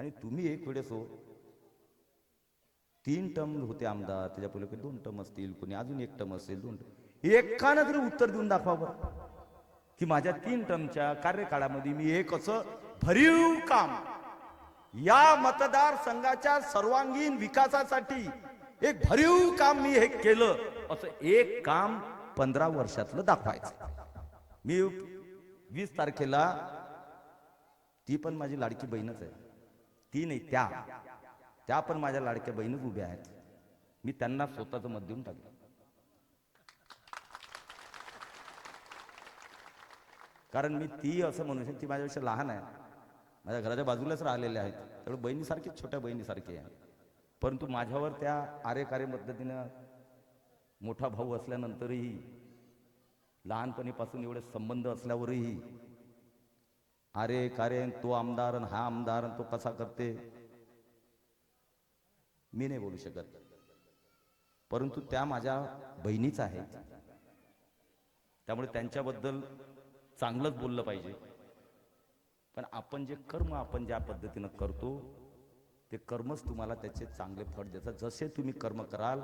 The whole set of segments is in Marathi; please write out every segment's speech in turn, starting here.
आणि तुम्ही एक वेळेस हो. तीन टर्म होते आमदार त्याच्या पहिले दोन टर्म असतील कोणी अजून एक टर्म असेल दोन टर्म. एकानं तरी उत्तर देऊन दाखवा की माझ्या तीन टर्मच्या कार्यकाळामध्ये मी एक असं भरीव काम या मतदारसंघाच्या सर्वांगीण विकासासाठी एक भरीव काम मी हे केलं. असं एक काम पंधरा वर्षातलं दाखवायचं. मी वीस तारखेला ती पण माझी लाडकी बहीणच आहे. ती नाही त्या. त्या पण माझ्या लाडक्या बहीणच उभ्या आहेत. मी त्यांना स्वतःचं मत देऊन टाकलं. कारण मी ती असं म्हणू शकते ती माझ्यापेक्षा लहान आहे. माझ्या घराच्या बाजूलाच राहिलेले आहेत. त्यामुळे बहिणीसारखीच छोट्या बहिणीसारखी आहे. परंतु माझ्यावर त्या आर्यकार्य पद्धतीनं मोठा भाऊ असल्यानंतरही लहानपणीपासून एवढे संबंध असल्यावरही अरे कार्य तो आमदार हा आमदार तो कसा करते? मी नाही बोलू शकत. परंतु त्या माझ्या बहिणीच आहेत त्यामुळे त्यांच्याबद्दल चांगलंच बोललं पाहिजे. पण आपण जे कर्म आपण ज्या पद्धतीनं करतो ते कर्मच तुम्हाला त्याचे चांगले फळ देतात. जसे तुम्ही कर्म कराल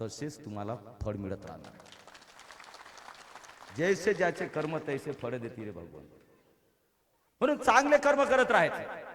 तसेच तुम्हाला फळ मिळत राहणार. जैसे ज्याचे कर्म तैसे फळ देतील रे भगवान. म्हणून चांगले कर्म करत राहायचे.